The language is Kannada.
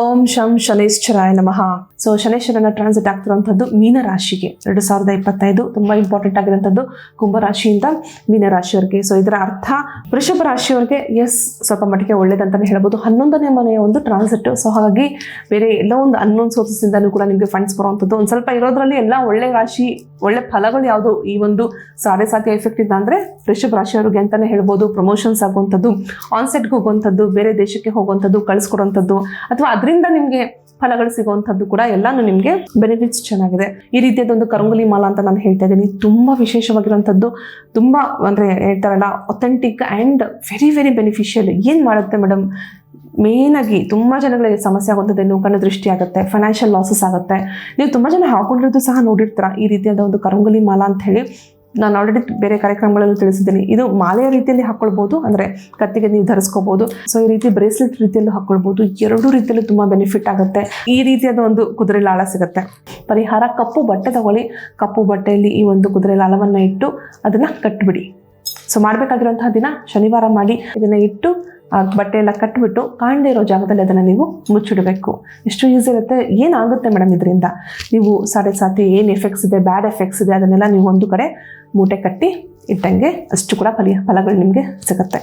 ಓಂ ಶಂ ಶನೇಶ್ವರಾಯ ನಮಃ. ಸೊ ಶನೇಶ್ವರನ ಟ್ರಾನ್ಸಿಟ್ ಆಗ್ತಿರುವಂಥದ್ದು ಮೀನ ರಾಶಿಗೆ ಎರಡು ಸಾವಿರದ ಇಪ್ಪತ್ತೈದು ತುಂಬಾ ಇಂಪಾರ್ಟೆಂಟ್ ಆಗಿರುವಂಥದ್ದು ಕುಂಭರಾಶಿಯಿಂದ ಮೀನ ರಾಶಿಯವರಿಗೆ ಸೊ ಇದರ ಅರ್ಥ ವೃಷಭ ರಾಶಿಯವರಿಗೆ ಎಸ್ ಸ್ವಲ್ಪ ಮಟ್ಟಿಗೆ ಒಳ್ಳೇದಂತಾನೆ ಹೇಳ್ಬೋದು. ಹನ್ನೊಂದನೇ ಮನೆಯ ಒಂದು ಟ್ರಾನ್ಸಿಟ್ ಸೊ ಹಾಗಾಗಿ ಬೇರೆ ಎಲ್ಲ ಒಂದು ಅನ್ನೊಂದು ಸೋರ್ಸಸ್ಸಿಂದಲೂ ಕೂಡ ನಿಮಗೆ ಫಂಡ್ಸ್ ಬರುವಂಥದ್ದು. ಒಂದು ಸ್ವಲ್ಪ ಇರೋದ್ರಲ್ಲಿ ಎಲ್ಲ ಒಳ್ಳೆ ರಾಶಿ, ಒಳ್ಳೆ ಫಲಗಳು ಯಾವುದು ಈ ಒಂದು ಸಾಡೆ ಸಾಧ್ಯ ಎಫೆಕ್ಟ್ ಇಂದ ಅಂದರೆ ವೃಷಭ ರಾಶಿಯವರಿಗೆ ಅಂತಾನೆ ಹೇಳ್ಬೋದು. ಪ್ರಮೋಷನ್ಸ್ ಆಗುವಂಥದ್ದು ಆನ್ಸೆಟ್ಗೆ ಹೋಗುವಂಥದ್ದು, ಬೇರೆ ದೇಶಕ್ಕೆ ಹೋಗುವಂಥದ್ದು, ಕಳಿಸ್ಕೊಡುವಂಥದ್ದು, ಅಥವಾ ಅದರಿಂದ ನಿಮಗೆ ಫಲಗಳು ಸಿಗುವಂಥದ್ದು ಕೂಡ ಎಲ್ಲಾನು ನಿಮಗೆ ಬೆನಿಫಿಟ್ಸ್ ಚೆನ್ನಾಗಿದೆ. ಈ ರೀತಿಯಾದ ಒಂದು ಕರಂಗುಲಿ ಮಾಲ ಅಂತ ನಾನು ಹೇಳ್ತಾ ಇದ್ದೀನಿ. ತುಂಬ ವಿಶೇಷವಾಗಿರುವಂಥದ್ದು. ತುಂಬ ಅಂದರೆ ಹೇಳ್ತಾರಲ್ಲ authentic and very very beneficial ಏನು ಮಾಡುತ್ತೆ ಮೇಡಮ್ ಮೇನಾಗಿ ತುಂಬ ಜನಗಳಿಗೆ ಸಮಸ್ಯೆ ಆಗುವಂಥದ್ದು ನೋವು ಕಣ್ಣು ದೃಷ್ಟಿ ಆಗುತ್ತೆ ಫೈನಾನ್ಷಿಯಲ್ ಲಾಸಸ್ ಆಗುತ್ತೆ. ನೀವು ತುಂಬ ಜನ ಹಾಕೊಂಡಿರೋದು ಸಹ ನೋಡಿರ್ತೀರ? ಈ ರೀತಿಯಾದ ಒಂದು ಕರಂಗುಲಿ ಮಾಲ ಅಂತ ಹೇಳಿ. ನಾನು ಆಲ್ರೆಡಿ ಬೇರೆ ಕಾರ್ಯಕ್ರಮಗಳಲ್ಲೂ ತಿಳಿಸಿದ್ದೀನಿ. ಇದು ಮಾಲೆಯ ರೀತಿಯಲ್ಲಿ ಹಾಕ್ಕೊಳ್ಬೋದು ಅಂದರೆ ಕತ್ತಿಗೆ ನೀವು ಧರಿಸ್ಕೋಬೋದು. ಸೊ ಈ ರೀತಿ ಬ್ರೇಸ್ಲೆಟ್ ರೀತಿಯಲ್ಲೂ ಹಾಕ್ಕೊಳ್ಬೋದು ಎರಡೂ ರೀತಿಯಲ್ಲೂ ತುಂಬ ಬೆನಿಫಿಟ್ ಆಗುತ್ತೆ. ಈ ರೀತಿಯಾದ ಒಂದು ಕುದುರೆ ಲಾಳ ಸಿಗುತ್ತೆ. ಪರಿಹಾರ, ಕಪ್ಪು ಬಟ್ಟೆ ತಗೊಳ್ಳಿ. ಕಪ್ಪು ಬಟ್ಟೆಯಲ್ಲಿ ಈ ಒಂದು ಕುದುರೆ ಲಾಳವನ್ನು ಇಟ್ಟು ಅದನ್ನು ಕಟ್ಟಿಬಿಡಿ ಸೊ ಮಾಡಬೇಕಾಗಿರುವಂತಹ ದಿನ ಶನಿವಾರ ಮಾಡಿ ಇದನ್ನು ಇಟ್ಟು ಬಟ್ಟೆ ಎಲ್ಲ ಕಟ್ಬಿಟ್ಟು ಕಾಣದೇ ಇರೋ ಜಾಗದಲ್ಲಿ ಅದನ್ನು ನೀವು ಮುಚ್ಚಿಡಬೇಕು. ಎಷ್ಟು ಈಸಿ ಇರುತ್ತೆ? ಏನಾಗುತ್ತೆ ಮೇಡಮ್ ಇದರಿಂದ? ನೀವು ಸಾಡೆ ಸಾತಿ ಏನು ಎಫೆಕ್ಟ್ಸ್ ಇದೆ ಬ್ಯಾಡ್ ಎಫೆಕ್ಟ್ಸ್ ಇದೆ, ಅದನ್ನೆಲ್ಲ ನೀವು ಒಂದು ಕಡೆ ಮೂಟೆ ಕಟ್ಟಿ ಇಟ್ಟಂಗೆ ಅಷ್ಟು ಕೂಡ ಫಲ ಫಲಗಳು ನಿಮಗೆ ಸಿಗುತ್ತೆ.